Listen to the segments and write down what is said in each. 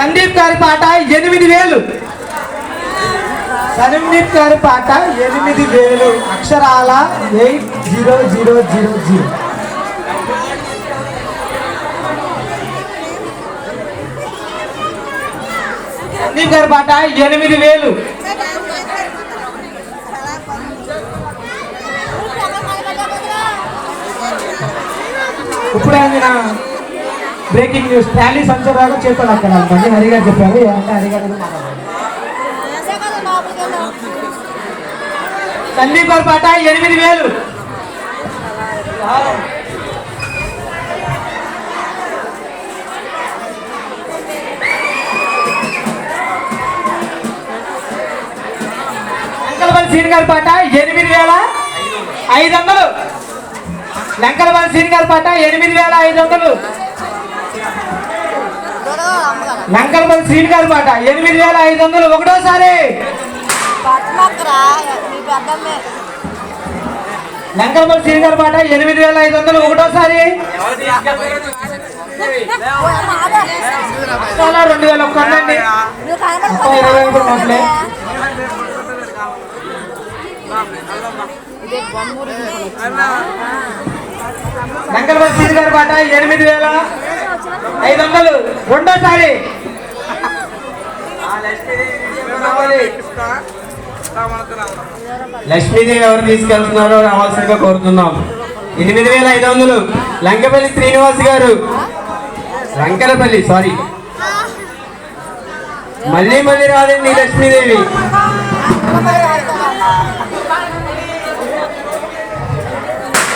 సందీప్ గారి పాట ఎనిమిది వేలు. సందీప్ గారి పాట ఎనిమిది వేలు. అక్షరాల eight zero zero zero zero. Sandeep గారి పాట ఎనిమిది వేలు. ఇప్పుడే బ్రేకింగ్ న్యూస్. ట్యాలీ సంచలనాలు చేస్తాను అక్కడ. బండి హరిగారు చెప్పారు. అంటే హరిగారు సందీప్ పాట ఎనిమిది వేలు. లంకలపల్లి సీన్ గారి పాట ఎనిమిది వేల ఐదు వందలు. లంకలపల్లి సీన్ గారి పాట ఎనిమిది వేల ఐదు వందలు. లంకలపల్లి శ్రీని గారి పాట. ఎనిమిది వేల ఐదు వందలు ఒకటోసారి. లంకలపల్లి శ్రీని గారి పాట. ఎనిమిది వేల ఐదు వందలు ఒకటోసారి. చాలా రెండు వేల ఒక్క వందండి ఇరవై నోట్లే. శ్రీని గారి పాట. ఎనిమిది వేల ఐదు వందలు రెండోసారి లక్ష్మీదేవి ఎవరు తీసుకెళ్తున్నారో రావాల్సిందిగా కోరుతున్నాం. ఎనిమిది వేల ఐదు వందలు లంకపల్లి శ్రీనివాస్ గారు. లంకలపల్లి సారీ మళ్ళీ మళ్ళీ రాదండి లక్ష్మీదేవి.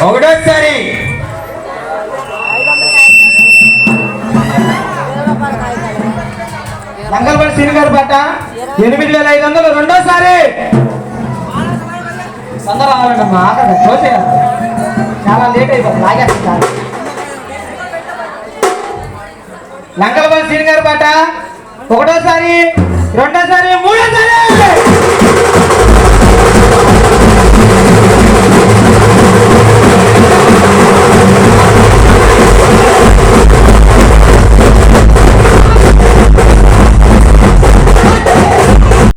ఒకటోసారి. లంకలపల్లి శ్రీని గారి పాట. ఎనిమిది వేల ఐదు వందలు రెండోసారి. తొందర రావాలంటమ్మా ఆగండి క్లోజ్ చాలా లేట్ అయిపోతుంది. లాగేస్తారు లంకలపల్లి శ్రీని గారి పాట. ఒకటోసారి రెండోసారి మూడోసారి.